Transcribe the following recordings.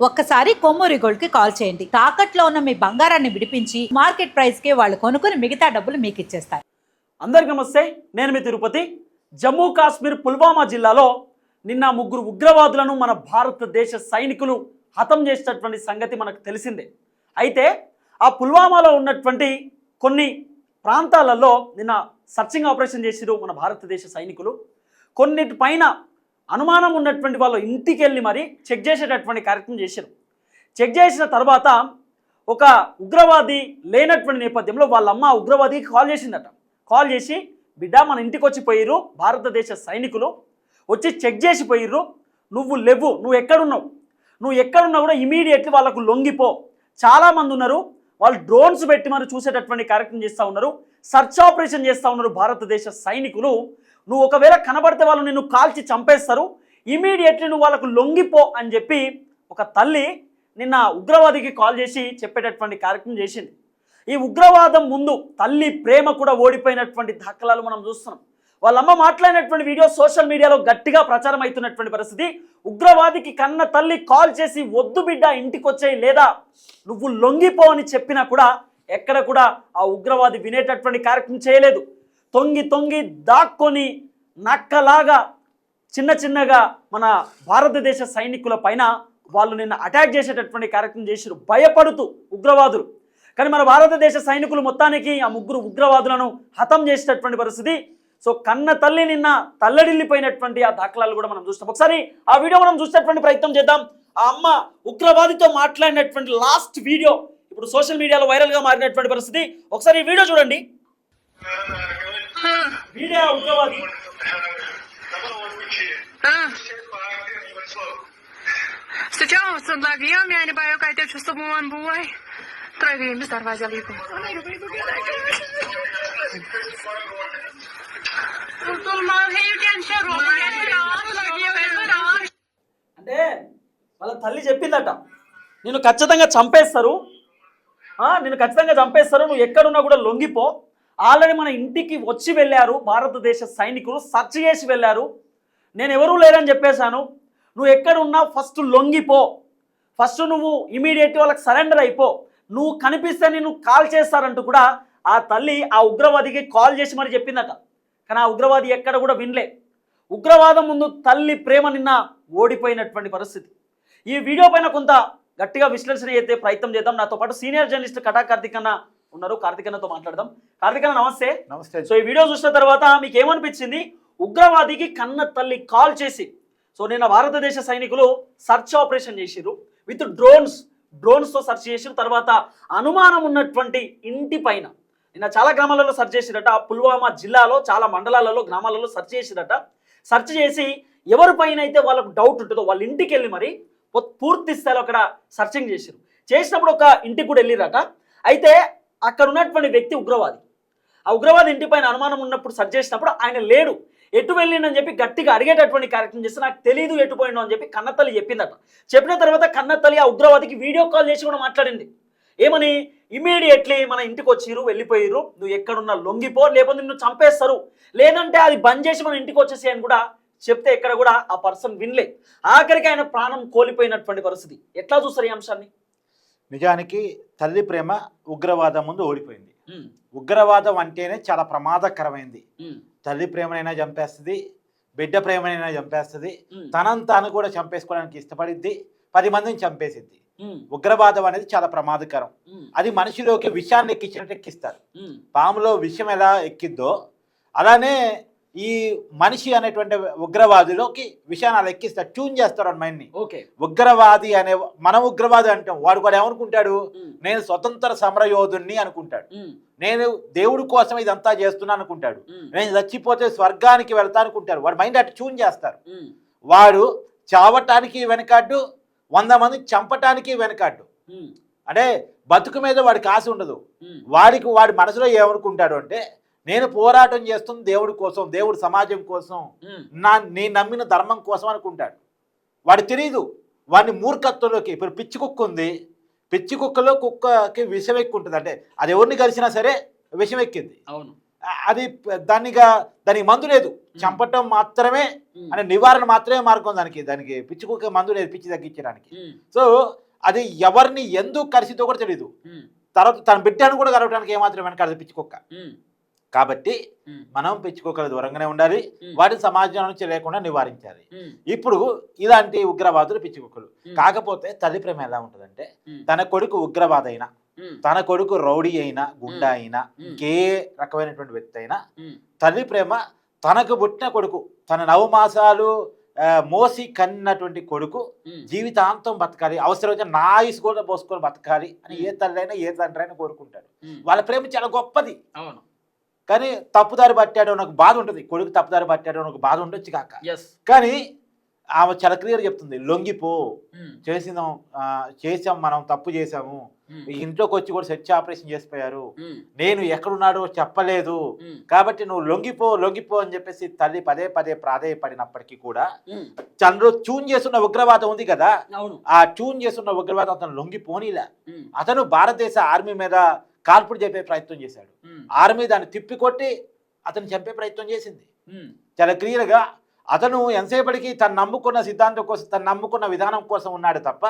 ఒక్కసారి కొమ్మూరి గోల్డ్కి కాల్ చేయండి. తాకట్లో ఉన్న మీ బంగారాన్ని విడిపించి మార్కెట్ ప్రైస్కి వాళ్ళు కొనుక్కుని మిగతా డబ్బులు మీకు ఇచ్చేస్తారు. అందరికి నమస్తే నేను మీ తిరుపతి. జమ్మూ కాశ్మీర్ పుల్వామా జిల్లాలో నిన్న ముగ్గురు ఉగ్రవాదులను మన భారతదేశ సైనికులు హతం చేసినటువంటి సంగతి మనకు తెలిసిందే. అయితే ఆ పుల్వామాలో ఉన్నటువంటి కొన్ని ప్రాంతాలలో నిన్న సర్చింగ్ ఆపరేషన్ చేసిరు మన భారతదేశ సైనికులు. కొన్నిటి పైన అనుమానం ఉన్నటువంటి వాళ్ళు ఇంటికి వెళ్ళి మరి చెక్ చేసేటటువంటి కార్యక్రమం చేశారు. చెక్ చేసిన తర్వాత ఒక ఉగ్రవాది లేనటువంటి నేపథ్యంలో వాళ్ళ అమ్మ ఉగ్రవాదికి కాల్ చేసిందట. కాల్ చేసి బిడ్డ మన ఇంటికి వచ్చి పోయిర్రు భారతదేశ సైనికులు వచ్చి చెక్ చేసి పోయిర్రు నువ్వు లేవు నువ్వు ఎక్కడున్నావు? నువ్వు ఎక్కడున్నా కూడా ఇమీడియట్లీ వాళ్ళకు లొంగిపో. చాలామంది ఉన్నారు వాళ్ళు డ్రోన్స్ పెట్టి మరి చూసేటటువంటి కార్యక్రమం చేస్తూ ఉన్నారు సర్చ్ ఆపరేషన్ చేస్తూ ఉన్నారు భారతదేశ సైనికులు. నువ్వు ఒకవేళ కనబడితే వాళ్ళు నిన్ను కాల్చి చంపేస్తారు. ఇమీడియట్లీ నువ్వు వాళ్ళకు లొంగిపో అని చెప్పి ఒక తల్లి నిన్న ఉగ్రవాదికి కాల్ చేసి చెప్పేటటువంటి కార్యక్రమం చేసింది. ఈ ఉగ్రవాదం ముందు తల్లి ప్రేమ కూడా ఓడిపోయినటువంటి దాఖలాలు మనం చూస్తున్నాం. వాళ్ళమ్మ మాట్లాడినటువంటి వీడియో సోషల్ మీడియాలో గట్టిగా ప్రచారం అవుతున్నటువంటి పరిస్థితి. ఉగ్రవాదికి కన్న తల్లి కాల్ చేసి వద్దు బిడ్డ ఇంటికి వచ్చాయి లేదా? నువ్వు లొంగిపో అని చెప్పినా కూడా ఎక్కడ కూడా ఆ ఉగ్రవాది వినేటటువంటి కార్యక్రమం చేయలేదు. తొంగి తొంగి దాక్కొని నక్కలాగా చిన్న చిన్నగా మన భారతదేశ సైనికుల పైన వాళ్ళు నిన్న అటాక్ చేసేటటువంటి కార్యక్రమం చేశారు భయపడుతూ ఉగ్రవాదులు. కానీ మన భారతదేశ సైనికులు మొత్తానికి ఆ ముగ్గురు ఉగ్రవాదులను హతం చేసేటటువంటి పరిస్థితి. సో కన్న తల్లి నిన్న తల్లడిల్లిపోయినటువంటి ఆ దాఖలాలు కూడా మనం చూస్తాం. ఒకసారి ఆ వీడియో మనం చూసేటటువంటి ప్రయత్నం చేద్దాం. ఆ అమ్మ ఉగ్రవాదితో మాట్లాడినటువంటి లాస్ట్ వీడియో ఇప్పుడు సోషల్ మీడియాలో వైరల్గా మారినటువంటి పరిస్థితి. ఒకసారి ఈ వీడియో చూడండి. వీడియో ఆ ఉగ్రవాది Ah. Mau buai. Terakhir ini darwaja libu. Betul mau hiu dan syarul dan lagi yang అంటే వాళ్ళ తల్లి చెప్పిందట నేను ఖచ్చితంగా చంపేస్తారు ఆ, నేను ఖచ్చితంగా చంపేస్తారు నువ్వు ఎక్కడున్నా కూడా లొంగిపో ఆల్రెడీ మన ఇంటికి వచ్చి వెళ్ళారు భారతదేశ సైనికులు సర్చ్ చేసి వెళ్ళారు. నేను ఎవరూ లేరని చెప్పేశాను. నువ్వు ఎక్కడున్నా ఫస్ట్ లొంగిపో. ఫస్ట్ నువ్వు ఇమీడియట్ వాళ్ళకి సరెండర్ అయిపో. నువ్వు కనిపిస్తే నేను కాల్ చేస్తారంటూ కూడా ఆ తల్లి ఆ ఉగ్రవాదికి కాల్ చేసి మరి చెప్పిందట. కానీ ఆ ఉగ్రవాది ఎక్కడ కూడా వినలే. ఉగ్రవాదం ముందు తల్లి ప్రేమ నిన్న ఓడిపోయినటువంటి పరిస్థితి. ఈ వీడియో పైన కొంత గట్టిగా విశ్లేషణ అయితే ప్రయత్నం చేద్దాం. నాతో పాటు సీనియర్ జర్నలిస్ట్ కటాకార్తిక్ అన్న ఉన్నారు. కార్తిక్ అన్నతో మాట్లాడదాం. కార్తిక్ అన్న నమస్తే. నమస్తే. సో ఈ వీడియో చూసిన తర్వాత మీకు ఏమనిపించింది? ఉగ్రవాదికి కన్న తల్లి కాల్ చేసి. సో నిన్న భారతదేశ సైనికులు సర్చ్ ఆపరేషన్ చేసిరు విత్ డ్రోన్స్ డ్రోన్స్తో సెర్చ్ చేసిన తర్వాత అనుమానం ఉన్నటువంటి ఇంటి పైన. నిన్న చాలా గ్రామాలలో సెర్చ్ చేసిరట. పుల్వామా జిల్లాలో చాలా మండలాలలో గ్రామాలలో సెర్చ్ చేసిరట. సెర్చ్ చేసి ఎవరిపైన అయితే వాళ్ళకు డౌట్ ఉంటుందో వాళ్ళ ఇంటికి వెళ్ళి మరి పూర్తి స్థాయిలో అక్కడ సర్చింగ్ చేసిరు చేసినప్పుడు ఒక ఇంటికి కూడా వెళ్ళిరట. అయితే అక్కడ ఉన్నటువంటి వ్యక్తి ఉగ్రవాది. ఆ ఉగ్రవాది ఇంటిపైన అనుమానం ఉన్నప్పుడు సర్చ్ చేసినప్పుడు ఆయన లేడు. ఎటు వెళ్ళిండని చెప్పి గట్టిగా అడిగేటటువంటి కార్యక్రమం చేస్తే నాకు తెలియదు ఎటు పోయిండు అని చెప్పి కన్నతల్లి చెప్పిందట. చెప్పిన తర్వాత కన్నతల్లి ఆ ఉగ్రవాదికి వీడియో కాల్ చేసి కూడా మాట్లాడింది. ఏమని? ఇమీడియట్లీ మన ఇంటికి వచ్చిరు వెళ్ళిపోయిరు నువ్వు ఎక్కడున్నా లొంగిపో లేకపోతే నిన్ను చంపేస్తారు. లేదంటే అది బంద్ చేసి మన ఇంటికి వచ్చేసి అని కూడా చెప్తే ఎక్కడ కూడా ఆ పర్సన్ వినలే ఆఖరికి ఆయన ప్రాణం కోల్పోయినటువంటి పరిస్థితి. ఎట్లా చూస్తారు ఈ అంశాన్ని? నిజానికి తల్లి ప్రేమ ఉగ్రవాదం ముందు ఓడిపోయింది. ఉగ్రవాదం అంటేనే చాలా ప్రమాదకరమైంది. తల్లి ప్రేమనైనా చంపేస్తుంది బిడ్డ ప్రేమనైనా చంపేస్తుంది తనంత తాను కూడా చంపేసుకోవడానికి ఇష్టపడిద్ది పది మందిని చంపేసిద్ది. ఉగ్రవాదం అనేది చాలా ప్రమాదకరం. అది మనిషిలోకి విషాన్ని ఎక్కించినట్టు ఎక్కిస్తారు. పాములో విషం ఎలా ఎక్కిద్దో అలానే ఈ మనిషి అనేటువంటి ఉగ్రవాదిలోకి విషయాన్ని అలా ఎక్కిస్తారు ట్యూన్ చేస్తారు ఆ మైండ్ని ఓకే. ఉగ్రవాది అనే మన ఉగ్రవాది అంటాం. వాడు కూడా ఏమనుకుంటాడు? నేను స్వతంత్ర సమరయోధుణ్ణి అనుకుంటాడు. నేను దేవుడి కోసం ఇదంతా చేస్తున్నా అనుకుంటాడు. నేను చచ్చిపోతే స్వర్గానికి వెళ్తా అనుకుంటారు వాడు మైండ్ అటు ట్యూన్ చేస్తారు. వాడు చావటానికి వెనకాడ్డు వంద మంది చంపటానికి వెనకాడ్డు. అంటే బతుకు మీద వాడికి ఆశ ఉండదు. వాడికి వాడి మనసులో ఏమనుకుంటాడు అంటే నేను పోరాటం చేస్తుంది దేవుడి కోసం దేవుడి సమాజం కోసం నా నేను నమ్మిన ధర్మం కోసం అనుకుంటాడు. వాడు తెలియదు వాడిని మూర్ఖత్వంలోకి ఇప్పుడు పిచ్చి కుక్క ఉంది. పిచ్చి కుక్కలో కుక్కకి విషం ఎక్కువ ఉంటుంది అంటే అది ఎవరిని కలిసినా సరే విషం ఎక్కింది. అవును. అది దానిగా దానికి మందు లేదు. చంపటం మాత్రమే అంటే నివారణ మాత్రమే మార్గం దానికి దానికి పిచ్చి కుక్క మందు లేదు పిచ్చి తగ్గించడానికి. సో అది ఎవరిని ఎందుకు కలిసితో కూడా తెలియదు తర్వాత తన బిడ్డను కూడా కలవడానికి ఏమాత్రం వెనకాడదు పిచ్చి కుక్క. కాబట్టి మనం పిచ్చి కుక్కల దూరంగానే ఉండాలి. వాటిని సమాజం నుంచి లేకుండా నివారించాలి. ఇప్పుడు ఇలాంటి ఉగ్రవాదులు పిచ్చి కుక్కలు కాకపోతే తల్లి ప్రేమ ఎలా ఉంటుందంటే తన కొడుకు ఉగ్రవాద అయినా తన కొడుకు రౌడీ అయినా గుండా అయినా ఇంకే రకమైనటువంటి వ్యక్తి అయినా తల్లి ప్రేమ తనకు పుట్టిన కొడుకు తన నవమాసాలు మోసి కన్నటువంటి కొడుకు జీవితాంతం బతకాలి. అవసరమైతే నా కూడా పోసుకొని బతకాలి అని ఏ తల్లి అయినా ఏ తండ్రి అయినా కోరుకుంటాడు వాళ్ళ ప్రేమ చాలా గొప్పది. అవును. కానీ తప్పుదారి పట్టాడో నాకు బాధ ఉంటుంది. కొడుకు తప్పుదారి పట్టాడో నాకు బాధ ఉండొచ్చు కాక. కానీ ఆమె చాలా క్లియర్ చెప్తుంది. లొంగిపో. చేసినాం ఆ, చేసాం మనం తప్పు చేసాము ఈ ఇంట్లోకి వచ్చి కూడా సెర్చ్ ఆపరేషన్ చేసిపోయారు. నేను ఎక్కడున్నాడో చెప్పలేదు. కాబట్టి నువ్వు లొంగిపో లొంగిపో అని చెప్పేసి తల్లి పదే పదే ప్రాధేయపడినప్పటికీ కూడా చంద్రు ట్యూన్ చేస్తున్న ఉగ్రవాదం ఉంది కదా? అవును. ఆ ట్యూన్ చేస్తున్న ఉగ్రవాదం అతను లొంగిపోనీలే. అతను భారతదేశ ఆర్మీ మీద కాల్పుడు చెప్పే ప్రయత్నం చేశాడు. ఆర్మీ దాన్ని తిప్పికొట్టి అతను చంపే ప్రయత్నం చేసింది. చాలా క్లియర్గా అతను ఎంతసేపటికి తను నమ్ముకున్న సిద్ధాంతం కోసం తను నమ్ముకున్న విధానం కోసం ఉన్నాడు తప్ప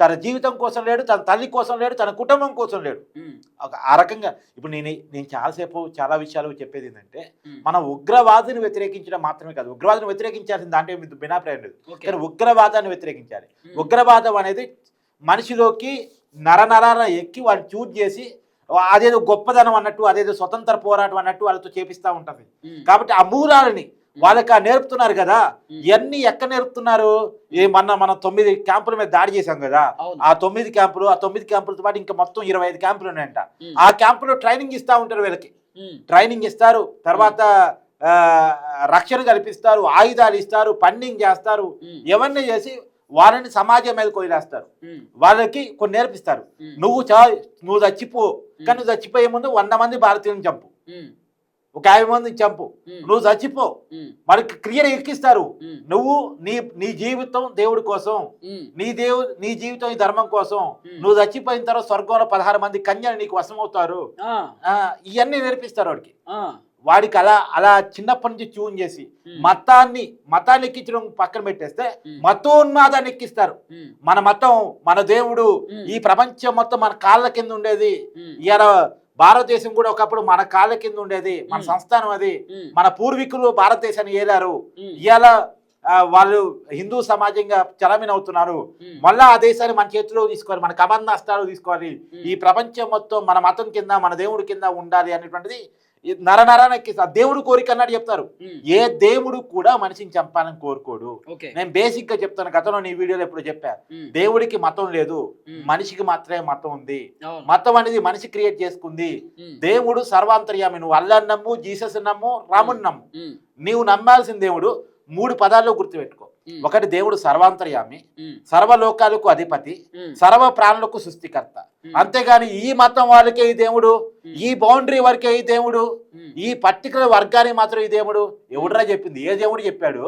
తన జీవితం కోసం లేడు తన తల్లి కోసం లేడు తన కుటుంబం కోసం లేడు. ఒక ఆ రకంగా ఇప్పుడు నేను నేను చాలాసేపు చాలా విషయాలు చెప్పేది ఏంటంటే మనం ఉగ్రవాదిని వ్యతిరేకించడం మాత్రమే కాదు ఉగ్రవాదిని వ్యతిరేకించాల్సిన దాంట్లో మీకు భిన్నాభిప్రాయం లేదు. కానీ ఉగ్రవాదాన్ని వ్యతిరేకించాలి. ఉగ్రవాదం అనేది మనిషిలోకి నరనరాన ఎక్కి వాడిని చూజ్ చేసి అదేదో గొప్పదనం అన్నట్టు అదేదో స్వతంత్ర పోరాటం అన్నట్టు వాళ్ళతో చేపిస్తూ ఉంటుంది. కాబట్టి ఆ మూలాలని వాళ్ళకి ఆ నేర్పుతున్నారు కదా. ఇవన్నీ ఎక్కడ నేర్పుతున్నారు? ఏ మొన్న మనం తొమ్మిది క్యాంపుల మీద దాడి చేశాం కదా. ఆ తొమ్మిది క్యాంపులు ఆ తొమ్మిది క్యాంపులతో పాటు ఇంకా మొత్తం ఇరవై ఐదు క్యాంపులు ఉన్నాయంట. ఆ క్యాంపులో ట్రైనింగ్ ఇస్తూ ఉంటారు వీళ్ళకి. ట్రైనింగ్ ఇస్తారు. తర్వాత రక్షణ కల్పిస్తారు ఆయుధాలు ఇస్తారు ఫండింగ్ చేస్తారు. ఇవన్నీ చేసి వాళ్ళని సమాజం మీద కొయిలేస్తారు వాళ్ళకి కొన్ని నేర్పిస్తారు. నువ్వు చా నువ్వు చచ్చిపో కానీ నువ్వు చచ్చిపోయే ముందు వంద మంది భారతీయులను చంపు. ఒక యాభై మందిని చంపు. నువ్వు చచ్చిపో. వాళ్ళకి క్లియర్ ఎక్కిస్తారు. నువ్వు నీ నీ జీవితం దేవుడి కోసం. నీ దేవు నీ జీవితం ఈ ధర్మం కోసం. నువ్వు చచ్చిపోయిన తర్వాత స్వర్గంలో పదహారు మంది కన్యలు నీకు వశమవుతారు. ఆ, ఇవన్నీ నేర్పిస్తారు వాడికి. వాడికి అలా అలా చిన్నప్పటి నుంచి ట్యూన్ చేసి మతాన్ని మతాన్ని ఎక్కించడం పక్కన పెట్టేస్తే మతోన్మాదాన్ని ఎక్కిస్తారు. మన మతం మన దేవుడు ఈ ప్రపంచం మొత్తం మన కాళ్ళ కింద ఉండేది. ఇవాళ భారతదేశం కూడా ఒకప్పుడు మన కాళ్ళ కింద ఉండేది. మన సంస్థానం అది. మన పూర్వీకులు భారతదేశాన్ని ఏలారు? ఆ, వాళ్ళు హిందూ సమాజంగా చలమిన అవుతున్నారు. మళ్ళా ఆ దేశాన్ని మన చేతిలో తీసుకోవాలి మన కబంధ హస్తాలు తీసుకోవాలి. ఈ ప్రపంచం మొత్తం మన మతం కింద మన దేవుడి కింద ఉండాలి అనేటువంటిది నర నరానికి దేవుడు కోరిక అన్నట్టు చెప్తారు. ఏ దేవుడు కూడా మనిషిని చంపాలని కోరుకోడు. నేను బేసిక్గా చెప్తాను గతంలో నీ వీడియోలో ఎప్పుడు చెప్పా. దేవుడికి మతం లేదు మనిషికి మాత్రమే మతం ఉంది. మతం అనేది మనిషి క్రియేట్ చేసుకుంది. దేవుడు సర్వాంతర్యామి నువ్వు అల్లాన్ని నమ్ము జీసస్ నమ్ము రాముని నమ్ము. నీవు నమ్మాల్సిన దేవుడు మూడు పదాల్లో గుర్తుపెట్టుకో. ఒకటి దేవుడు సర్వాంతర్యామి సర్వలోకాలకు అధిపతి సర్వ ప్రాణులకు సృష్టికర్త. అంతేగాని ఈ మతం వాళ్ళకే ఈ దేవుడు ఈ బౌండరీ వరకే ఈ దేవుడు ఈ పర్టికులర్ వర్గానికి మాత్రం ఈ దేవుడు ఎవడరా చెప్పింది? ఏ దేవుడు చెప్పాడు?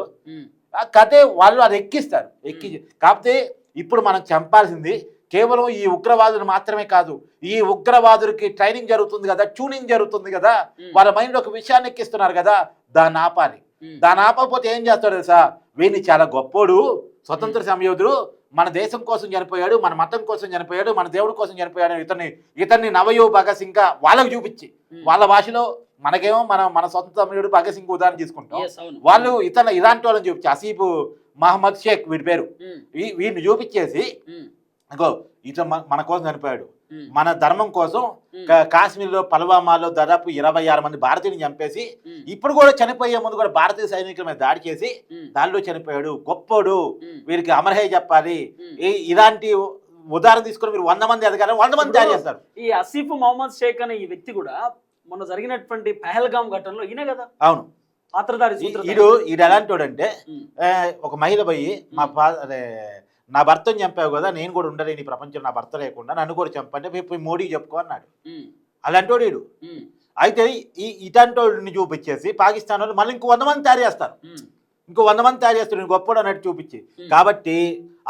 కథే వాళ్ళు అది ఎక్కిస్తారు ఎక్కి కాకపోతే ఇప్పుడు మనం చంపాల్సింది కేవలం ఈ ఉగ్రవాదులు మాత్రమే కాదు ఈ ఉగ్రవాదులకి ట్రైనింగ్ జరుగుతుంది కదా ట్యూనింగ్ జరుగుతుంది కదా వాళ్ళ మైండ్ ఒక విషయాన్ని ఎక్కిస్తున్నారు కదా దాన్ని ఆపాలి. దాన్ని ఆపకపోతే ఏం చేస్తాడు తెలుసా? వీడిని చాలా గొప్పోడు స్వతంత్ర సంయోధుడు మన దేశం కోసం చనిపోయాడు మన మతం కోసం చనిపోయాడు మన దేవుడి కోసం చనిపోయాడు ఇతన్ని ఇతన్ని నవయో భగత్ సింగ్ వాళ్ళకు చూపించి వాళ్ళ భాషలో మనకేమో మన మన సొంత తమిళుడు భగత్ సింగ్ ఉదాహరణ తీసుకుంటాం. వాళ్ళు ఇతను ఇలాంటి వాళ్ళని చూపించి అసీబ్ మహమ్మద్ షేక్ వీడి పేరు. వీ- వీడిని చూపించేసి అగో ఇతను మన- కోసం చనిపోయాడు. మన ధర్మం కోసం కాశ్మీర్లో పల్వామాలో దాదాపు ఇరవై ఆరు మంది భారతీయుని చంపేసి ఇప్పుడు కూడా చనిపోయే ముందు కూడా భారతీయ సైనికుల మీద దాడి చేసి దానిలో చనిపోయాడు. గొప్పోడు. వీరికి అమరహే చెప్పాలి. ఇలాంటి ఉదాహరణ తీసుకొని మీరు వంద మంది ఎదగాలి వంద మంది తయారు చేస్తారు. ఈ అసీఫ్ మొహమ్మద్ షేక్ అనే ఈ వ్యక్తి కూడా మొన్న జరిగినటువంటి పహల్గామ్ ఘటనలో ఈయనే కదా? అవును. పాత్రధారి. ఈడు ఈడు ఎలాంటి అంటే ఉమ్. ఒక మహిళ పోయి మా అదే నా భర్తను చంపావు కదా నేను కూడా ఉండలేని ఈ ప్రపంచం నా భర్త లేకుండా నన్ను కూడా చంపంటే పోయి మోడీకి చెప్పుకో అన్నాడు. ఉమ్, అలాంటి వాడు. ఈడు ఉమ్, అయితే ఈ ఇటాంటి వాడిని చూపించేసి పాకిస్తాన్ వాళ్ళు మళ్ళీ ఇంకో వంద మంది తయారు చేస్తారు. ఇంకో వంద మంది తయారు చేస్తారు నేను గొప్పడు అన్నట్టు చూపించి. కాబట్టి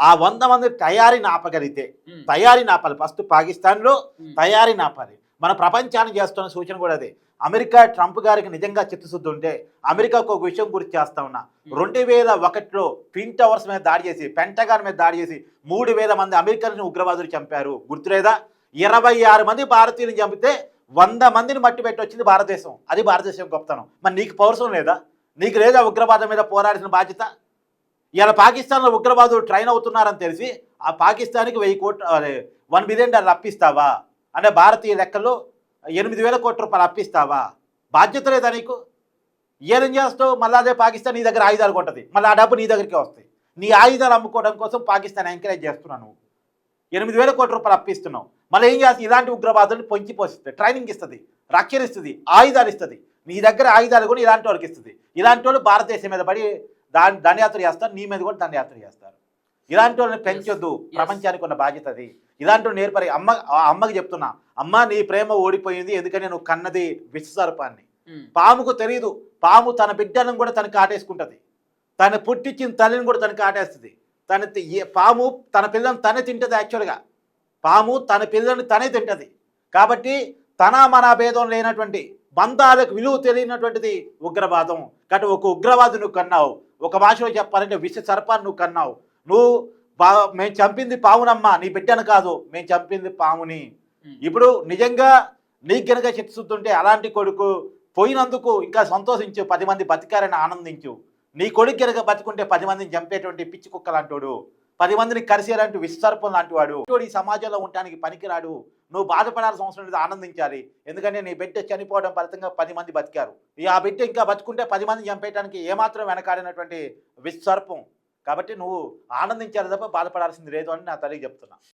ఆ వంద మంది తయారీని ఆపగలిగితే ఉమ్, తయారీని ఆపాలి ఫస్ట్ పాకిస్తాన్లో ఉమ్. తయారీని ఆపాలి మన ప్రపంచాన్ని చేస్తున్న సూచన కూడా అదే. అమెరికా ట్రంప్ గారికి నిజంగా చిత్తశుద్ధి ఉంటే అమెరికాకు ఒక విషయం గురించి చేస్తా ఉన్నా. రెండు వేల ఒకటిలో ట్విన్ టవర్స్ మీద దాడి చేసి పెంటగాన్ మీద దాడి చేసి మూడు వేల మంది అమెరికన్ ఉగ్రవాదులు చంపారు. గుర్తులేదా? ఇరవై ఆరు మంది భారతీయులను చంపితే వంద మందిని మట్టి పెట్టి వచ్చింది భారతదేశం. అది భారతదేశం గొప్పతనం. మరి నీకు పౌరసం లేదా? నీకు లేదా ఉగ్రవాదం మీద పోరాడాల్సిన బాధ్యత? ఇలా పాకిస్తాన్లో ఉగ్రవాదులు ట్రైన్ అవుతున్నారని తెలిసి ఆ పాకిస్తాన్కి వెయ్యి కోట్లు అదే వన్ బిలియన్ డాలర్ అప్పిస్తావా? అంటే భారతీయ లెక్కల్లో ఎనిమిది వేల కోట్ల రూపాయలు అప్పిస్తావా? బాధ్యత లేదా నీకు? ఏం చేస్తావు మళ్ళీ అదే పాకిస్తాన్ నీ దగ్గర ఆయుధాలు కొంటది. మళ్ళీ ఆ డబ్బు నీ దగ్గరికి వస్తాయి. నీ ఆయుధాలు అమ్ముకోవడం కోసం పాకిస్తాన్ ఎంకరేజ్ చేస్తున్నావు నువ్వు. ఎనిమిది వేల కోట్ల రూపాయలు అప్పిస్తున్నావు. మళ్ళీ ఏం చేస్తుంది? ఇలాంటి ఉగ్రవాదులను పొంచి పోషిస్తుంది. ట్రైనింగ్ ఇస్తుంది. రక్షణ ఇస్తుంది. ఆయుధాలు ఇస్తుంది. నీ దగ్గర ఆయుధాలు కూడా ఇలాంటి వాళ్ళకి ఇస్తుంది. ఇలాంటి వాళ్ళు భారతదేశం మీద పడి దాని దండయాత్ర చేస్తారు. నీ మీద కూడా దండయాత్ర చేస్తారు. ఇలాంటి వాళ్ళని పెంచొద్దు. ప్రపంచానికి ఉన్న బాధ్యత అది. ఇలాంటి నేర్పరి అమ్మ అమ్మకి చెప్తున్నా అమ్మ నీ ప్రేమ ఓడిపోయింది ఎందుకని నువ్వు కన్నది విశ్వసర్పాన్ని పాముకు తెలియదు పాము తన బిడ్డలను కూడా తనకి కాటేసుకుంటుంది తను పుట్టించిన తల్లిని కూడా తనకి కాటేస్తుంది తన పాము తన పిల్లని తనే తింటుంది యాక్చువల్గా. పాము తన పిల్లని తనే తింటుంది. కాబట్టి తన మన భేదం లేనటువంటి బంధాలకు విలువ తెలియనటువంటిది ఉగ్రవాదం. కాబట్టి ఒక ఉగ్రవాది నువ్వు కన్నావు. ఒక భాషలో చెప్పాలంటే విష సర్పాన్ని నువ్వు కన్నావు. నువ్వు బా మేము చంపింది పావునమ్మా నీ బిడ్డను కాదు మేము చంపింది పాముని ఇప్పుడు నిజంగా నీకు గనక చిత్తశుద్ధి ఉంటే అలాంటి కొడుకు పోయినందుకు ఇంకా సంతోషించు పది మంది బతికారని ఆనందించు. నీ కొడుకు గనక బతుకుంటే పది మందిని చంపేటువంటి పిచ్చి కుక్క లాంటోడు పది మందిని కరిసేలాంటి విశ్వసర్పం లాంటి వాడు ఈ సమాజంలో ఉండటానికి పనికిరాడు. నువ్వు బాధపడాల్సిన అవసరం లేదు ఆనందించాలి. ఎందుకంటే నీ బిడ్డ చనిపోవడం ఫలితంగా పది మంది బతికారు. ఈ ఆ బిడ్డ ఇంకా బతుకుంటే పది మంది చంపేయడానికి ఏమాత్రం వెనకాడినటువంటి విశ్వసర్పం కాబట్టి నువ్వు ఆనందించాలి తప్ప బాధపడాల్సింది లేదు అని నా తల్లికి చెప్తున్నా.